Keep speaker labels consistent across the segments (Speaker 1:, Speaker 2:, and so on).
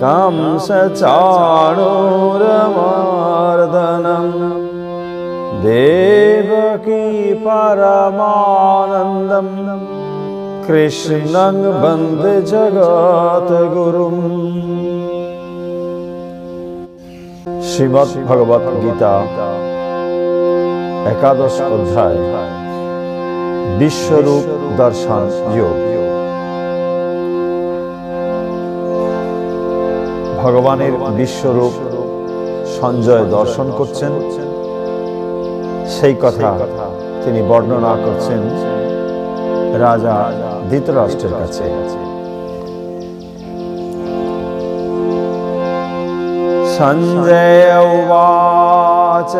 Speaker 1: वामदेवं कंसचाणूरमर्दनम् देवकी परमानन्दम् কৃষ্ণং বন্দে জগত গুরুম শ্রীমৎ ভগবত গীতা একাদশ অধ্যায় বিশ্বরূপ দর্শন যোগ ভগবানের বিশ্বরূপ সঞ্জয় দর্শন করছেন। সেই কথা তিনি বর্ণনা করছেন রাজা ধৃতরাষ্ট্রের কাছে। সঞ্জয় উচ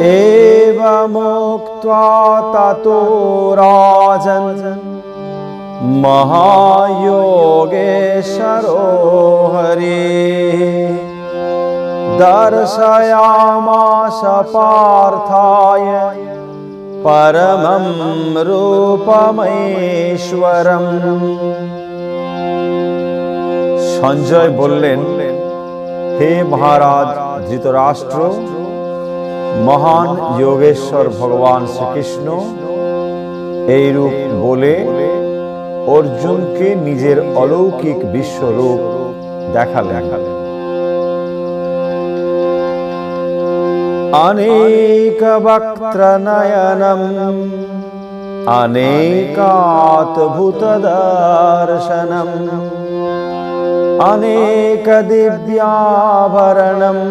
Speaker 1: এব রাজন। महायोगेश्वरो हरिः दर्शयामास पार्थाय परमं রূপমেশ্বরম সঞ্জয় বললেন হে মহারাজ ধৃতরাষ্ট্র মহান যোগেশ্বর ভগবান শ্রীকৃষ্ণ এই রূপ বলে অর্জুনকে নিজের অলৌকিক বিশ্বরূপ দেখালেন अनेकवक्त्रनयनम् अनेकाद्भुतदर्शनम् अनेकदिव्याभरणम्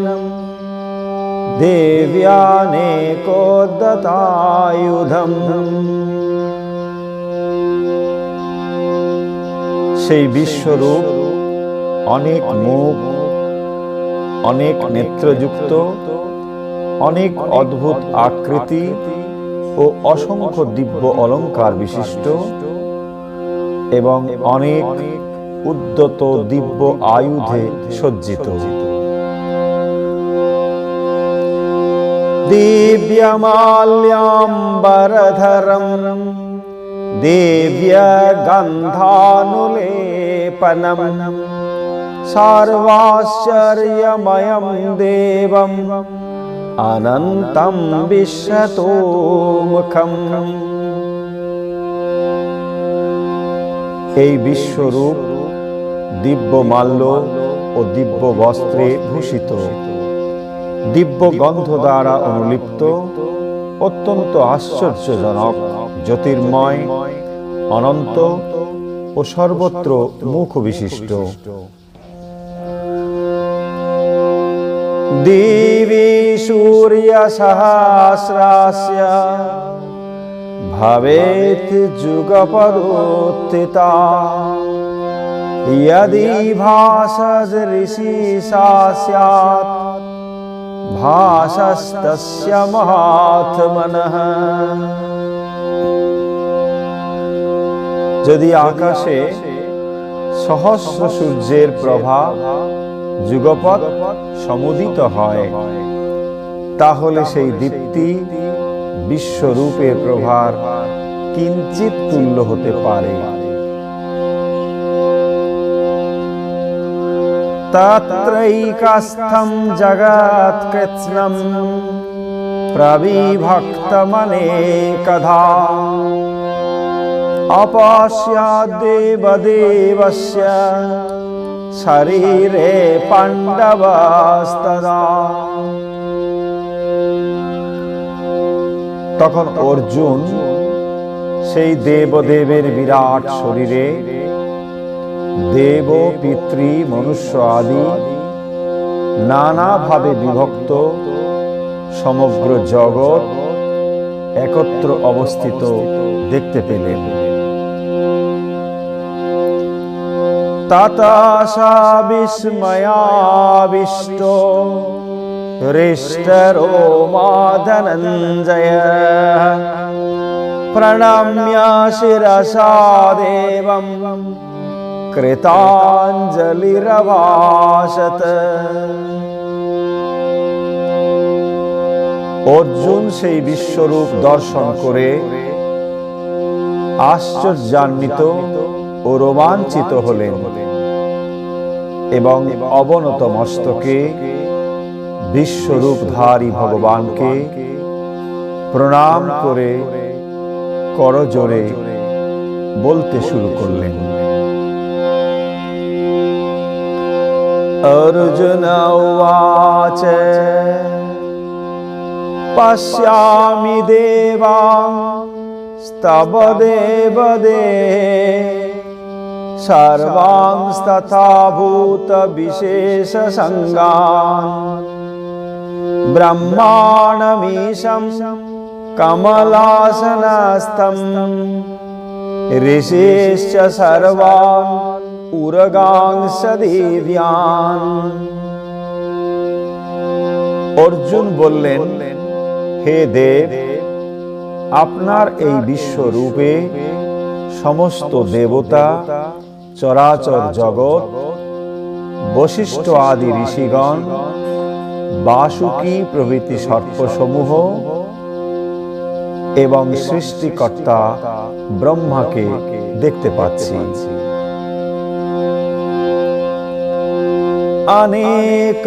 Speaker 1: দেব্যানেকোদ্যতায়ুধম সেই বিশ্বরূপ অনেক মুখ, অনেক নেত্রযুক্ত, অনেক অদ্ভুত আকৃতি ও অসংখ্য দিব্য অলঙ্কার বিশিষ্ট এবং অনেক উদ্যত দিব্য আয়ুধে সজ্জিত। দিব্যমাল্যাম্বরধরম दिव्यगन्धानुलेपनम् सर्वाश्चर्यमयं देवम् अनन्तं বিশ্বতোমুখম এই বিশ্বরূপ দিব্য মাল্য ও দিব্য বস্ত্রে ভূষিত দিব্য গন্ধ দ্বারা অনুলিপ্ত অত্যন্ত আশ্চর্যজনক জ্যোতির্ময় অনন্ত ও সর্বত্র মুখ বিশিষ্ট দিবি সূর্য সহস্রাস্য ভবেত যুগপদোত্থিতা यदि भासज ऋषि सा स्यात् ভাসস্তস্য মহাত্মনঃ যদি আকাশে সহস্র সূর্যের প্রভা যুগপথ সমুদিত হয়, তাহলে সেই দীপ্তি বিশ্বরূপে প্রভার কিঞ্চিত তুল্য হতে পারে। তত্রৈকাস্থম জগৎ কৃৎস্নম প্রবিভক্তমনে কধা अपश्याद्देवदेवस्य শরীরে পাণ্ডবাস্তদা তখন অর্জুন সেই দেবদেবের বিরাট শরীরে দেব পিতৃ মনুষ্য আদি নানাভাবে বিভক্ত সমগ্র জগৎ একত্র অবস্থিত দেখতে পেলেন তাতাশা বিস্ময়াবিষ্ট হৃষ্টরো মাধনঞ্জয়। প্রণাম্য শিরসা দেবম। কৃতাঞ্জলিরভাষত অর্জুন সেই বিশ্বরূপ দর্শন করে আশ্চর্যান্বিত ও রোমাঞ্চিত হলেন এবং অবনত মস্তকে বিশ্বরূপধারী ভগবানকে প্রণাম করে করজোরে বলতে শুরু করলেন। অর্জুন পশ্যামি দেবা, স্তব দেব দে। সর্বাংস্তথা ভূত বিশেষ সঙ্গান ব্রহ্মাণমীশম কমলাসনস্থম ঋষিশ্চ সর্বান উরগাংশ দেব্যান অর্জুন বললেন হে দেব, আপনার এই বিশ্বরূপে সমস্ত দেবতা চরাচর জগৎ বশিষ্ঠ আদি ঋষিগণ বাসুকি প্রভৃতি সর্পসমূহ এবং সৃষ্টিকর্তা ব্রহ্মাকে দেখতে পাচ্ছি। অনেক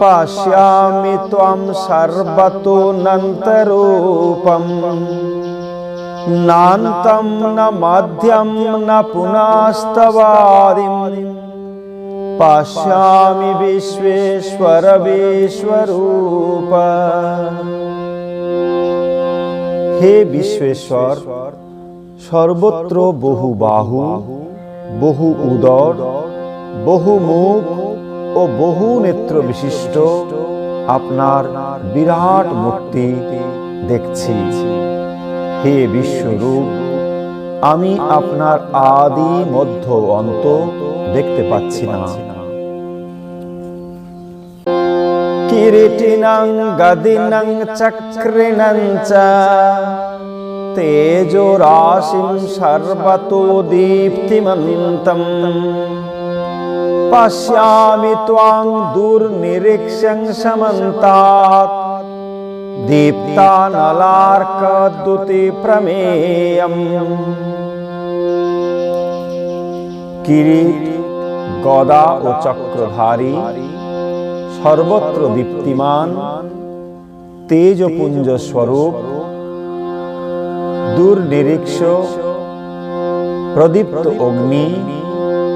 Speaker 1: পশ্যামি ত্বম সর্বতোনন্তরূপম নান্তম ন মধ্যম ন পুনস্তবাদিম পশ্যামি বিশ্বেশ্বর বিশ্বরূপ হে বিশ্বেশ্বর সর্বত্র বহু বাহু বহু উদর বহু মুখ ও বহু নেত্র বিশিষ্ট আপনার বিরাট মূর্তি দেখছি। হে বিশ্বরূপ, আমি আপনার আদি মধ্য অন্ত দেখতে পাচ্ছি না। কিরীটিনং গদিনং চক্রিণং চ তেজো রাশিম সর্বতো দীপ্তিমন্তম পশ্যামি ত্বাং দুর্নিরীক্ষ্যং সমন্তাৎ দীপ্তানলার্কদ্যুতি প্রমেয়ম কিরীট গদা ও চক্রধারী সর্বত্র দীপ্তিমান তেজপুঞ্জ স্বরূপ দুর্নিরীক্ষ প্রদীপ্ত অগ্নি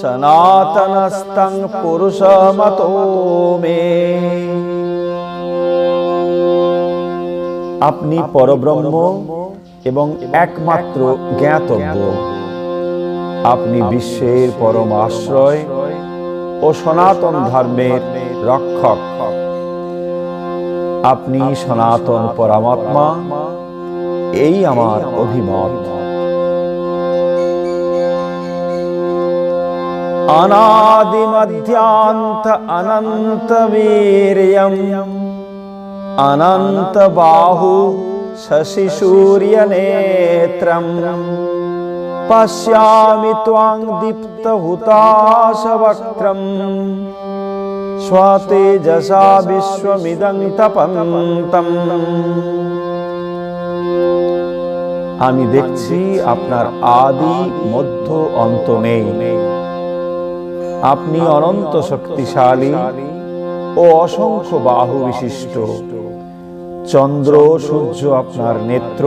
Speaker 1: সনাতনস্তং পুরুষমতো মে। আপনি পরব্রহ্ম এবং একমাত্র জ্ঞাতব্য। আপনি বিশ্বের পরম আশ্রয় ও সনাতন ধর্মের রক্ষক। আপনি সনাতন পরমাত্মা, এই আমার অভিমত। অনাদিমধ্যান্ত অনন্ত বীর্যম অনন্ত বাহু শশি সূর্য নেত্রম পশ্যামি ত্বাং দীপ্ত হুতাশ বক্রম স্বতেজসা বিশ্বমিদং তপন্তম আমি দেখছি আপনার আদি মধ্য অন্ত নেই আপনি অনন্ত শক্তিশালী ও অসংখ্য বাহু বিশিষ্ট। চন্দ্র, সূর্য আপনার নেত্র,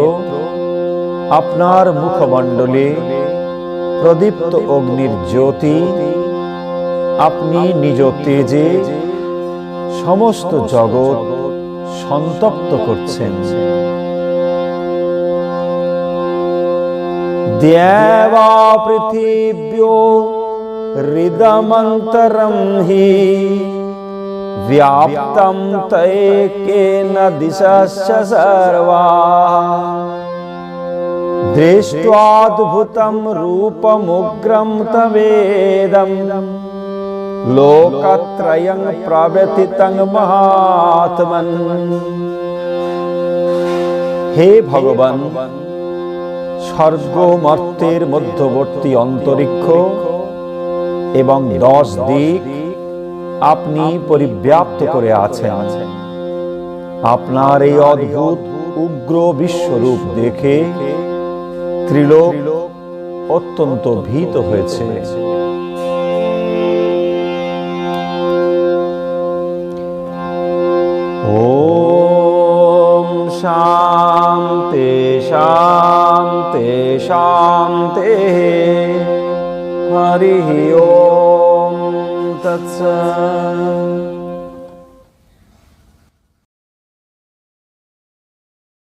Speaker 1: আপনার মুখমণ্ডলে প্রদীপ্ত অগ্নির জ্যোতি, আপনি নিজ তেজে সমস্ত জগৎ সন্তপ্ত করছেন। দেবা পৃথিব্যো হৃদমন্তরম হি व्याप्तं तैकेन दिशश्च सर्वा दृष्ट्वाद्भुतं रूपमुग्रं तवेदम् लोकत्रयं प्रव्यथितं महात्मन् হে ভগবান স্বর্গ মর্তের মধ্যবর্তী অন্তরিক্ষ এবং দশ দিক আপনি পরিব্যাপ্ত করে আছেন। আপনার এই অদ্ভুত উগ্র বিশ্বরূপ দেখে ত্রিলোক অত্যন্ত ভীত হয়েছে। ওম শান্তি শান্তি শান্তি। হরি ওম satsang.